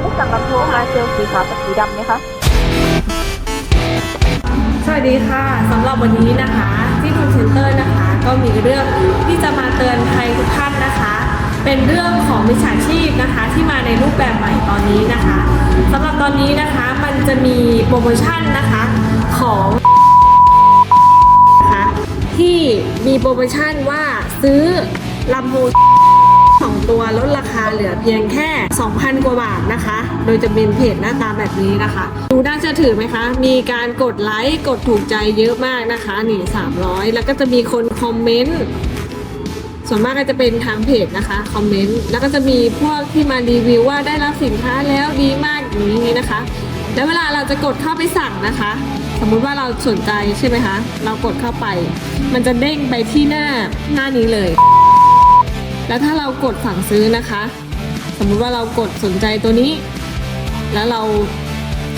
ได้สั่งลำโพงมาเซลสีขาวกับสีดำไหมคะ สวัสดีค่ะสำหรับวันนี้นะคะ ที่ทูเซ็นเตอร์นะคะ ก็มีเรื่องที่จะมาเตือนภัยทุกท่านนะคะ เป็นเรื่องของมิจฉาชีพนะคะ ที่มาในรูปแบบใหม่ตอนนี้นะคะสำหรับตอนนี้นะคะมันจะมีโปรโมชั่นนะคะของนะคะที่มีโปรโมชั่นว่าซื้อลำโพง สองตัวลดราคาเหลือเพียงแค่ 2,000 กว่าบาทนะคะ โดยจะเป็นเพจหน้าตาแบบนี้นะคะ ดูน่าเชื่อถือไหมคะ มีการกดไลค์กดถูกใจเยอะมากนะคะนี่300 แล้วก็จะมีคนคอมเมนต์ส่วนมากก็จะเป็นทางเพจนะคะคอมเมนต์แล้วก็จะมีพวกที่มารีวิวว่าได้รับสินค้าแล้วดีมากอย่างนี้นะคะ แล้วเวลาเราจะกดเข้าไปสั่งนะคะ สมมุติว่าเราสนใจใช่ไหมคะ เรากดเข้าไป มันจะเด้งไปที่หน้าหน้านี้เลย แล้วถ้าเรากดสั่งซื้อนะคะ สมมุติว่าเรากดสนใจตัวนี้ แล้วเรา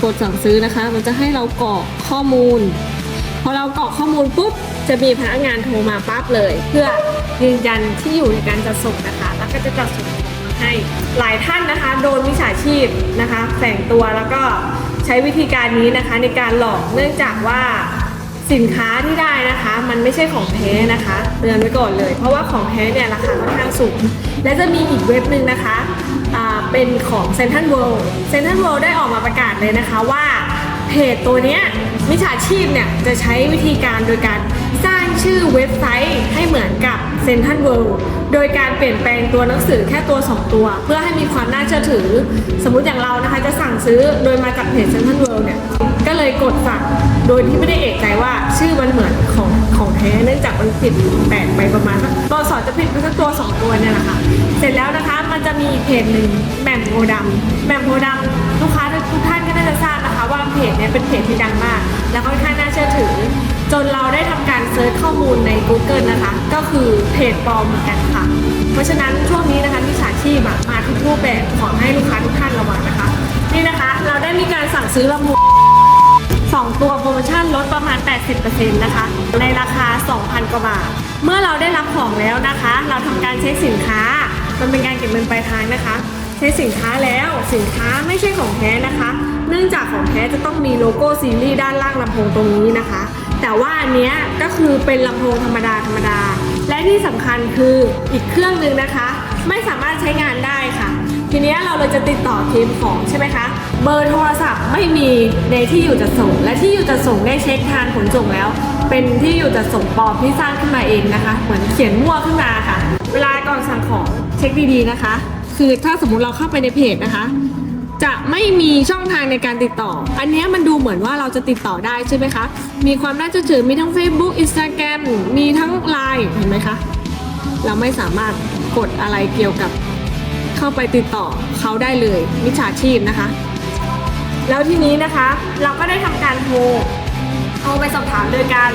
กดสั่งซื้อนะคะ มันจะให้เรากรอกข้อมูล พอเรากรอกข้อมูลปุ๊บจะมีพนักงานโทรมาปั๊บเลย เพื่อยืนยันที่อยู่ในการจัดส่งนะคะ แล้วก็จะจัดส่งมาให้หลายท่านนะคะ โดนมิจฉาชีพนะคะแฝงตัวแล้วก็ใช้วิธีการนี้นะคะในการหลอกเนื่องจากว่า สินค้าที่ได้นะคะ มันไม่ใช่ของแท้นะคะเตือนไว้ก่อนเลย เพราะว่าของแท้เนี่ยราคาค่อนข้างสูง และจะมีอีกเว็บหนึ่งนะคะเป็นของ Central World Central World ได้ออกมาประกาศเลยนะคะว่าเพจตัวเนี้ยมิจฉาชีพเนี่ยจะใช้วิธีการโดยการสร้างชื่อเว็บไซต์ให้เหมือนกับ Central World โดยการเปลี่ยนแปลงตัวหนังสือแค่ตัว 2 ตัว เพื่อให้มีความน่าเชื่อถือ สมมุติอย่างเรานะคะจะสั่งซื้อโดยมาจากเพจ Central World เนี่ย ก็เลยกดสั่งโดยที่ไม่ได้เอกใจว่าชื่อมันเหมือนของของแท้เนื่องจากมันผิดแปลกไปประมาณตัวสอนจะผิดไปสักตัว2ตัวเนี่ยแหละค่ะเสร็จแล้วนะคะมันจะมีเพจหนึ่งแหม่มโพธิ์ดำแหม่มโพธิ์ดำลูกค้าทุกท่านก็น่าจะทราบนะคะว่าเพจเนี้ยเป็นเพจที่ดังมาก และค่อนข้างน่าเชื่อถือ จนเราได้ทำการเซิร์ชข้อมูลใน Google นะคะ ก็คือเพจปลอมเหมือนกันค่ะ เพราะฉะนั้นช่วงนี้นะคะมิจฉาชีพมาทุกรูปแบบขอให้ลูกค้าทุกท่านระวังนะคะ นี่นะคะ เราได้มีการสั่งซื้อลำโพง สองตัวโปรโมชั่นลดประมาณ 80%นะคะ ในราคา 2,000 กว่าบาท เมื่อเราได้รับของแล้วนะคะ เราทำการเช็คสินค้า มันเป็นการเก็บเงินปลายทางนะคะ เช็คสินค้าแล้วสินค้าไม่ใช่ของแท้นะคะ เนื่องจากของแท้จะต้องมีโลโก้ซีรีส์ด้านล่างลำโพงตรงนี้นะคะ แต่ว่าอันเนี้ยก็คือเป็นลำโพงธรรมดาธรรมดา และที่สำคัญคืออีกเครื่องหนึ่งนะคะ ไม่สามารถใช้งานได้ค่ะ ทีนี้เราเลยจะติดต่อทีมของใช่ไหมคะ เบอร์โทรศัพท์ไม่มีในที่อยู่จัดส่ง และที่อยู่จัดส่งได้เช็คทางขนส่งแล้ว เป็นที่อยู่จัดส่งปลอมที่สร้างขึ้นมาเองนะคะ เหมือนเขียนมั่วขึ้นมาค่ะ เวลาก่อนสั่งของเช็คดีๆนะคะ คือถ้าสมมุติเราเข้าไปในเพจนะคะจะไม่มีช่องทางในการติดต่อ อันนี้มันดูเหมือนว่าเราจะติดต่อได้ใช่ไหมคะ มีความน่าเชื่อถือ มีทั้ง Facebook Instagram มีทั้ง Line เห็นไหมคะ เราไม่สามารถกดอะไรเกี่ยวกับ เข้าไปติดต่อเขาได้เลยมิจฉาชีพนะคะ แล้วทีนี้นะคะเราก็ได้ทำการโทรโทรไปสอบถามโดยการ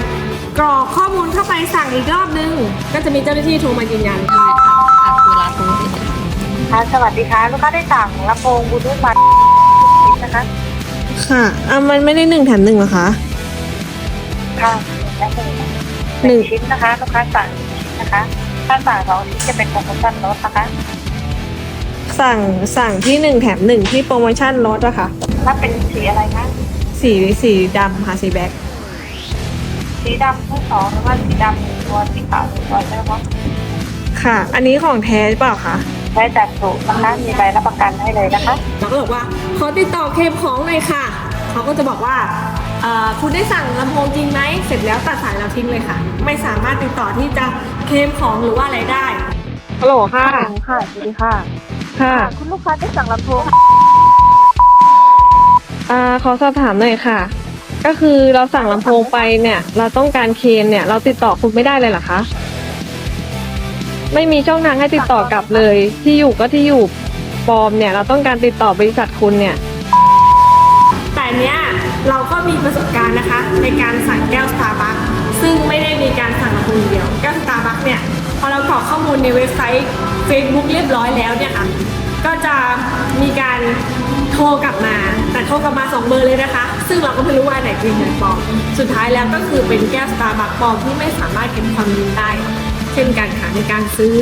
กรอกข้อมูลเข้าไปสั่งอีกรอบนึง ก็จะมีเจ้าหน้าที่โทรมายืนยันคือร้านตู้ค่ะสวัสดีค่ะลูกค้าได้สั่งลำโพงบลูทูธมานะคะค่ะอะมันไม่ได้หนึ่งแถมหนึ่งหรอคะค่ะและหนึ่งหนึ่งชิ้นนะคะลูกค้าสั่งหนึ่งชิ้นนะคะถ้าสั่งสองชิ้นจะเป็นโปรโมชั่นลดนะคะ สั่งสั่งที่หนึ่งแถมหนึ่งที่โปรโมชั่นลดอะค่ะถ้าเป็นสีอะไรคะสีสีดำค่ะสีแบ็คสีดำทั้งสองหรือว่าสีดำหนึ่งตัวสีขาวหนึ่งตัวใช่ไหมคะค่ะ อันนี้ของแท้หรือเปล่าคะได้จากสูตรนะคะมีใบรับประกันให้เลยนะคะเราก็บอกว่าขอติดต่อเคลมของหน่อยค่ะ เขาก็จะบอกว่าเอ่อคุณได้สั่งลำโพงจริงไหมเสร็จแล้วตัดสายเราทิ้งเลยค่ะ ไม่สามารถติดต่อที่จะเคลมของหรือว่าอะไรได้ฮัลโหลค่ะค่ะสวัสดีค่ะ ค่ะ คุณลูกค้าได้สั่งลำโพงอ่าขอสอบถามหน่อยค่ะ ก็คือเราสั่งลำโพงไปเนี่ย เราต้องการเคลมเนี่ย เราติดต่อคุณไม่ได้เลยเหรอคะ ไม่มีช่องทางให้ติดต่อกลับเลย ที่อยู่ก็ที่อยู่ปลอมเนี่ย เราต้องการติดต่อบริษัทคุณเนี่ย แต่เนี้ยเราก็มีประสบการณ์นะคะ ในการสั่งแก้วสตาร์บัคซึ่งไม่ได้ มีการสั่งลำโพงเดียวแก้วสตาร์บัคเนี่ยพอเรากรอกข้อมูลในเว็บไซต์ Facebook เรียบร้อยแล้วเนี่ยค่ะก็จะมีการโทรกลับมา แต่โทรกลับมาสองเบอร์เลยนะคะ ซึ่งเราก็ไม่รู้ว่าไหนจริงอันไหนปลอมสุดท้ายแล้วก็คือเป็นแก้วสตาร์บัคปลอมที่ไม่สามารถเก็บความลับได้ เช่นกันค่ะในการซื้อ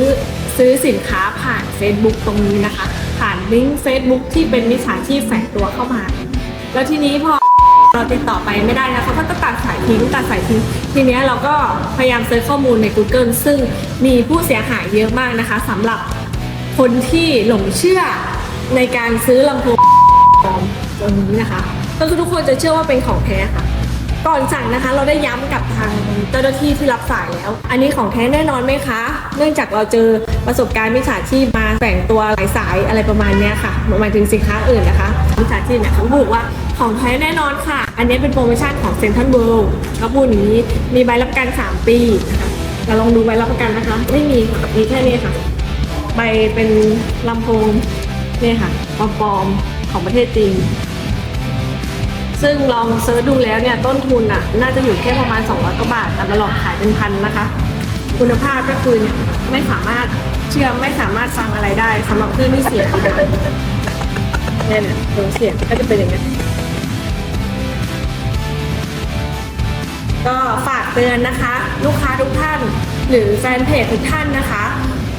ซื้อสินค้าผ่าน Facebook ตรงนี้นะคะ ผ่านลิงก์ Facebook ที่เป็นมิจฉาชีพแฝงตัวเข้ามา แล้วทีนี้พอ เราติดต่อไปไม่ได้นะเขาก็ตัดสายทิ้งตัดสายทิ้งทีเนี้ยเราก็พยายามเซิร์ชข้อมูลใน Google ซึ่งมีผู้เสียหายเยอะมากนะคะสำหรับคนที่หลงเชื่อในการซื้อลำโพงปลอมตัวนี้นะคะก็คือทุกคนจะเชื่อว่าเป็นของแท้ค่ะ ก่อนสั่งนะคะ เราได้ย้ำกับทางเจ้าหน้าที่ที่รับสายแล้ว อันนี้ของแท้แน่นอนไหมคะ เนื่องจากเราเจอประสบการณ์มิจฉาชีพมาแฝงตัวหลายสายอะไรประมาณเนี้ยค่ะหมายถึงสินค้าอื่นนะคะมิจฉาชีพเนี่ยเขาบอกว่า ของแท้แน่นอนค่ะ อันนี้เป็นโปรโมชั่นของเซ็นทรัลเวิลด์เขาพูดอย่างนี้มีใบรับประกัน 3 ปีนะคะเราลองดูใบรับประกันนะคะ ไม่มีค่ะมีแค่นี้ค่ะ ใบเป็นลำโพงเนี่ยค่ะปลอมๆของประเทศจีนซึ่งลองเซิร์ชดูแล้วเนี่ยต้นทุนอะน่าจะอยู่แค่ประมาณ 200กว่าบาทแต่มาหลอกขายเป็นพันนะคะ คุณภาพก็คือเนี่ยไม่สามารถเชื่อมไม่สามารถฟังอะไรได้สำหรับเครื่องที่เสียงเนี่ยเนี่ยตัวเสียงก็จะเป็นอย่างนี้ ก็ฝากเตือนนะคะ ลูกค้าทุกท่าน หรือแฟนเพจทุกท่านนะคะ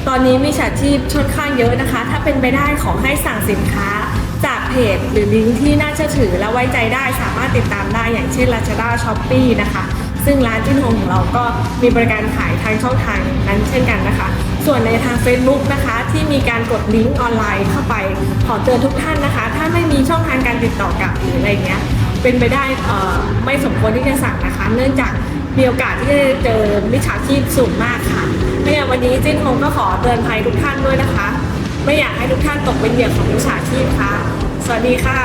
ตอนนี้มีฉาชีพค่อนข้างเยอะนะคะ ถ้าเป็นไปได้ขอให้สั่งสินค้า จากเพจหรือลิงก์ที่น่าเชื่อถือและไว้ใจได้สามารถติดตามได้อย่างเช่น Lazada Shopee นะคะ ซึ่งร้านจิ้นโฮมของเราก็มีบริการขายทางช่องทางนั้นเช่นกันนะคะ ส่วนในทาง Facebook นะคะที่มีการกดลิงก์ออนไลน์เข้าไป ขอเตือนทุกท่านนะคะ ถ้าไม่มีช่องทางการติดต่อกลับหรืออะไรเงี้ย เป็นไปได้ไม่สมควรที่จะสั่งนะคะ เนื่องจากมีโอกาสที่จะเจอมิจฉาชีพสูงมากค่ะไม่อย่างวันนี้จิ้นโฮมก็ขอเตือนภัยทุกท่านด้วยนะคะ ไม่อยากให้ทุกท่านตกเป็นเหยื่อของมิจฉาชีพค่ะ สวัสดีค่ะ